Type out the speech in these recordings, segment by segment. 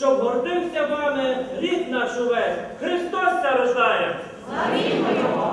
щоб гордився вами рід наш увесь. Христос це рождає! Славімо Його!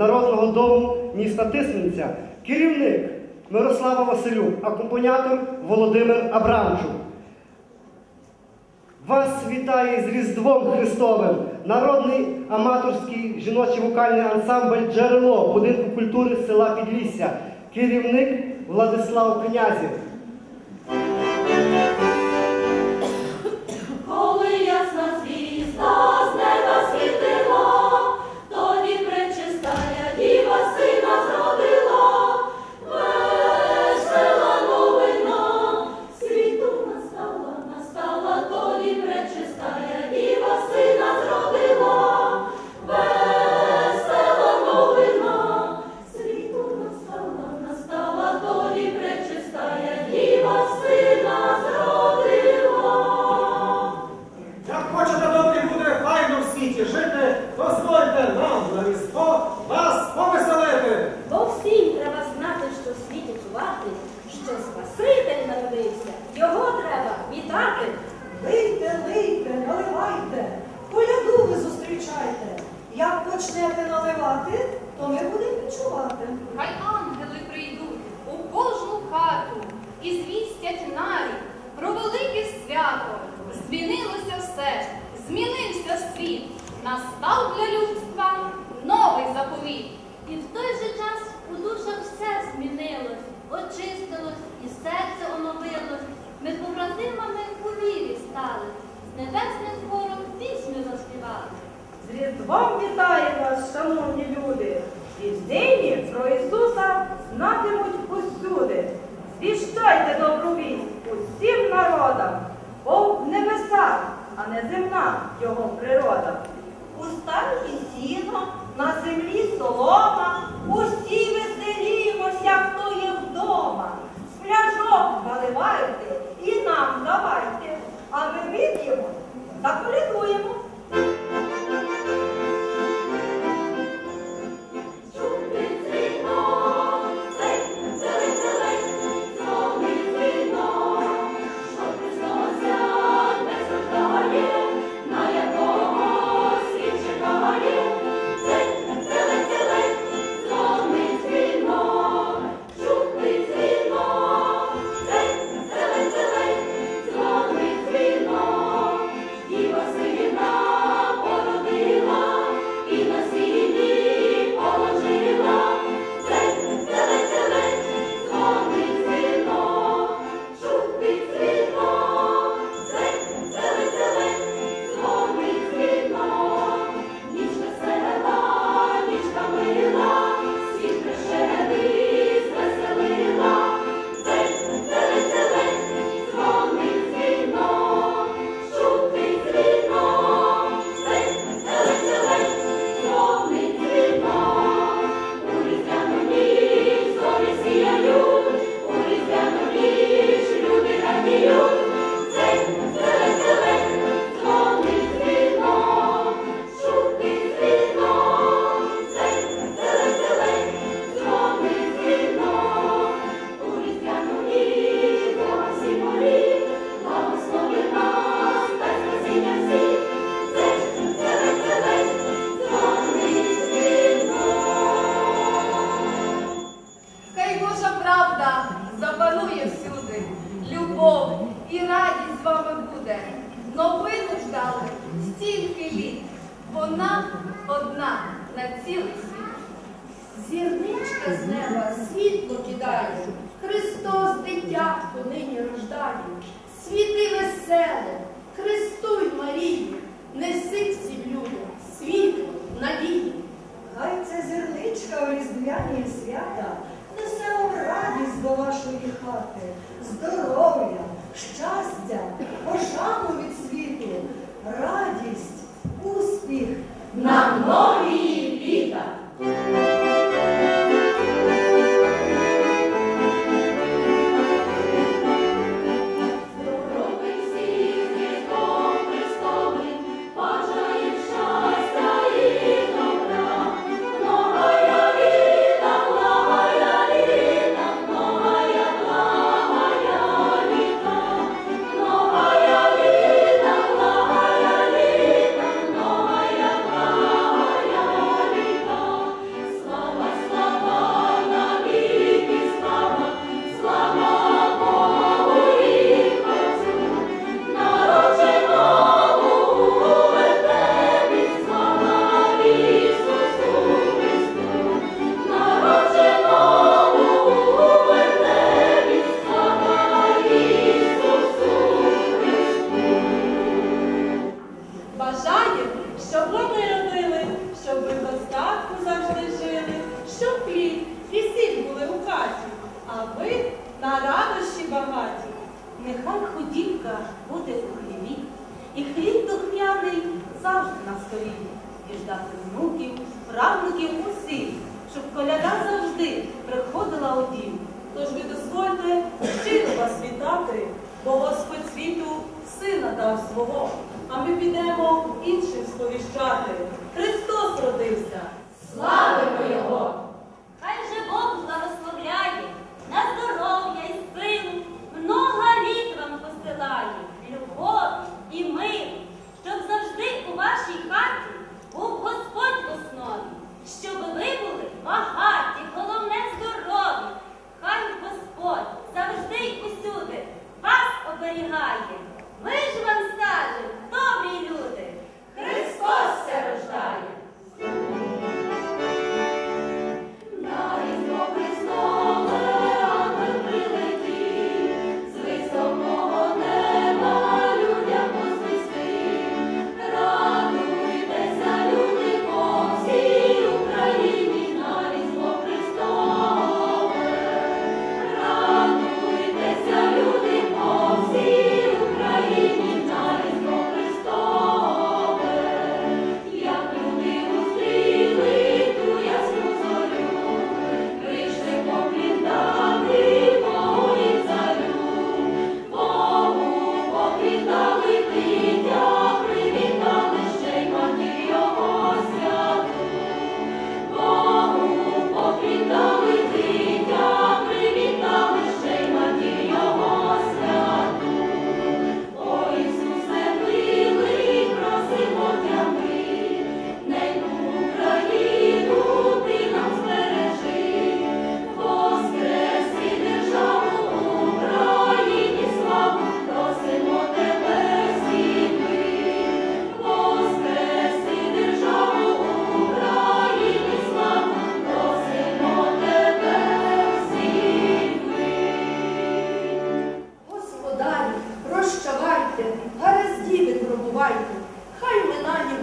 народного дому міста Тисниця, керівник Мирослава Василюк, акомпанятор Володимир Абрамчук. Вас вітає з Різдвом Христовим, народний аматорський жіночий вокальний ансамбль Джерело будинку культури села Підлісся, керівник Владислав Князів. склав для людства новий заповіт. І в той же час у душах все змінилось, очистилось і серце оновилось. Ми побратимами у вірі стали, з небесним хором пісню заспівали. З Різдвом вітає вас, шановні люди, і в дині про Ісуса знатимуть усюди. Звіщайте добру вість усім народам, бо в небесах, а не земна його природа у стані сіно, на землі солома, усі веселімося, хто є вдома. З пляжок наливайте і нам давайте, а ми вип'ємо та полінуємо.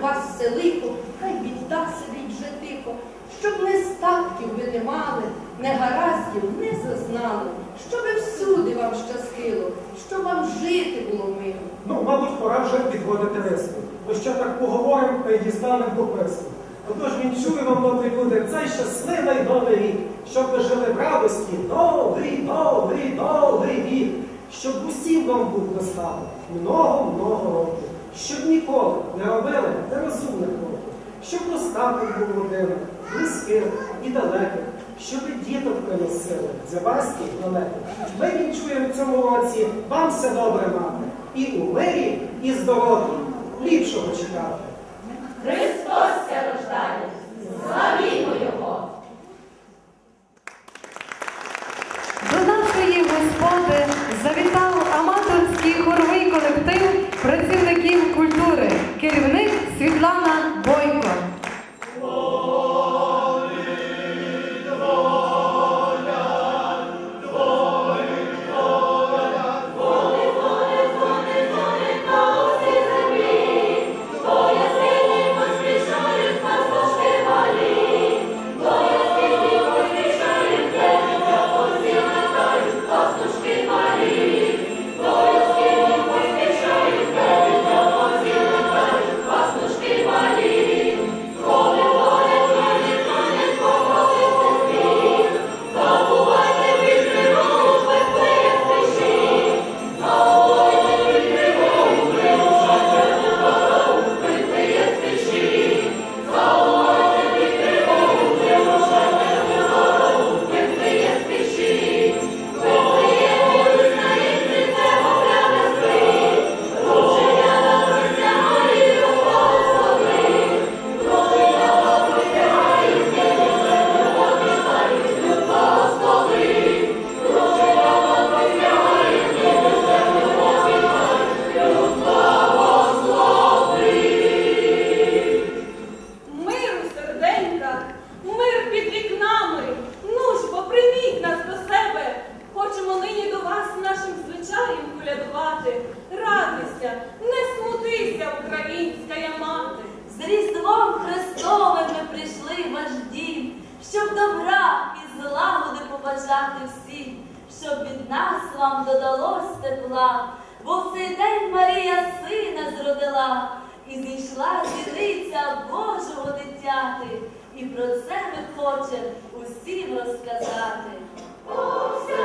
Вас все лихо, хай біда сидить вже тихо, щоб не статків ви не мали, не гараздів не зазнали, щоб всюди вам щастило, щоб вам жити було мило. Ну, мабуть, пора вже підводити риску. Бо що так поговоримо та й дістанемо до писку. Отож вінчую вам, добрі люди, цей щасливий новий рік, щоб ви жили в радості довгий, довгий, довгий вік, щоб усім вам був достаток много-много років щоб ніколи не робили нерозумне кроків, щоб достаток був родинах, близьких і далеких, щоб і діток приносили за вас і планети. Ми вінчуємо в цьому році вам все добре мати, і у мирі, і здорові Ліпшого чекати. Христос ся рождає, славімо Його! До нашої Господи завітало Culture che rimanete і про це ми хочемо усім розказати. О, вся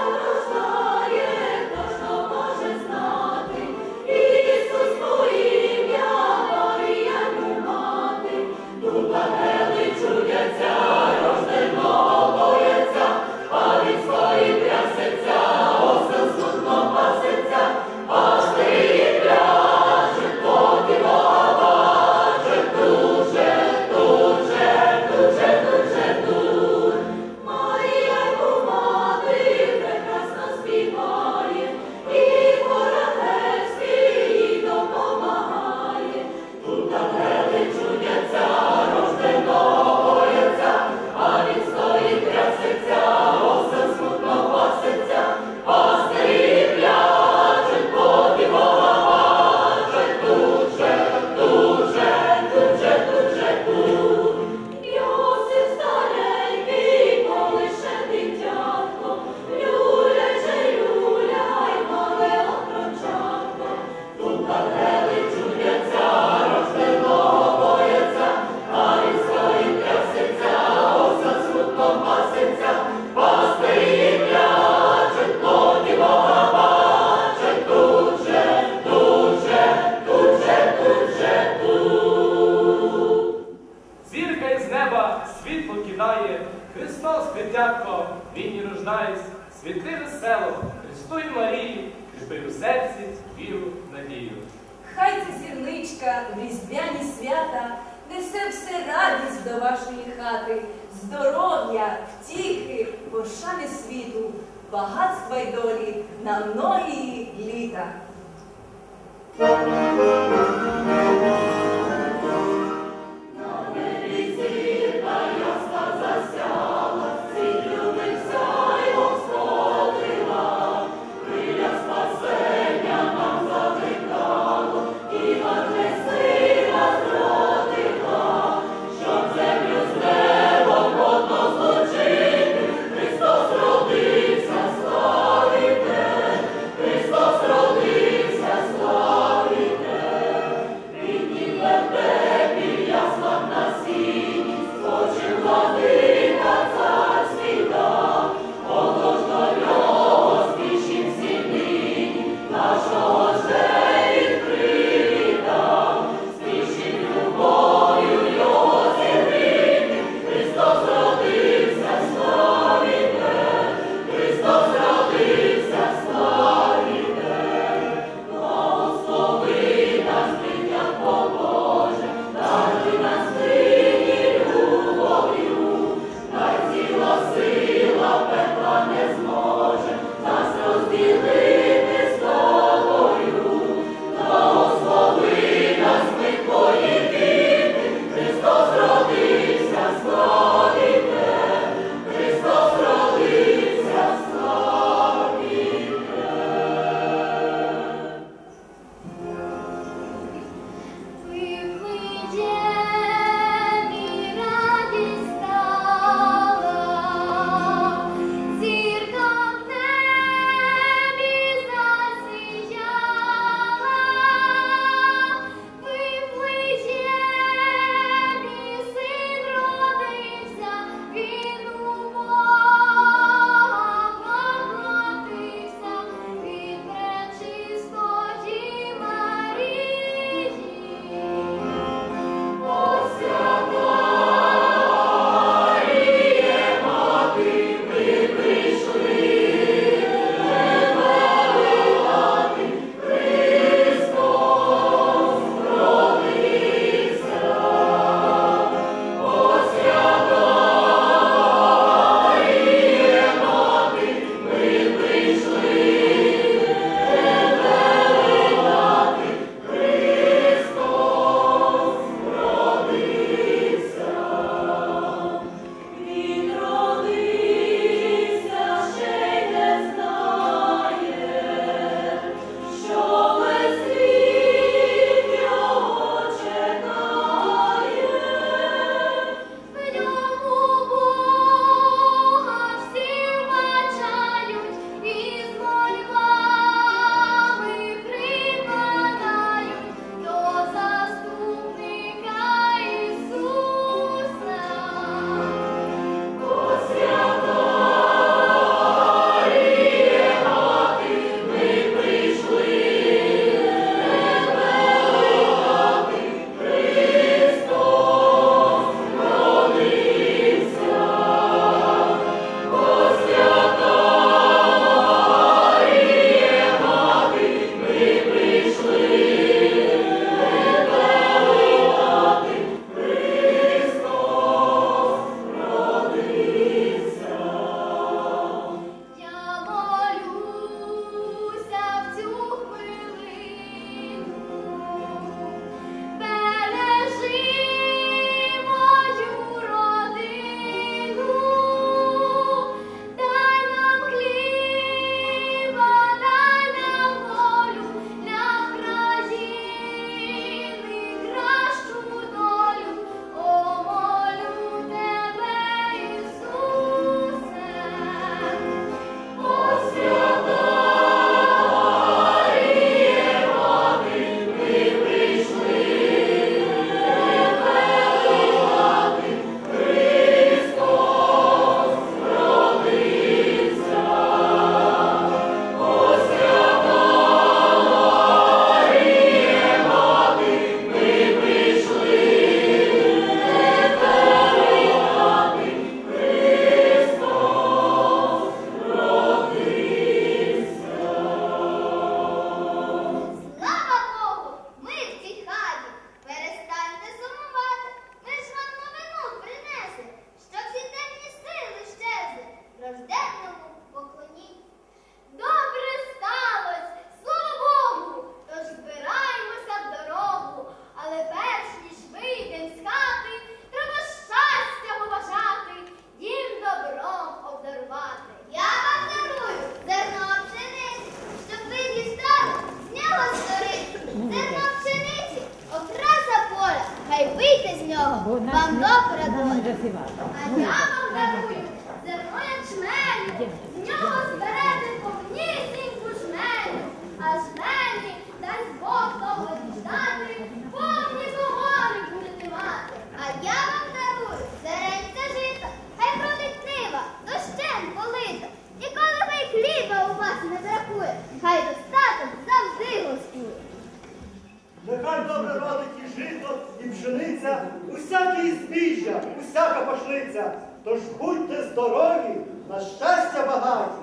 Lita.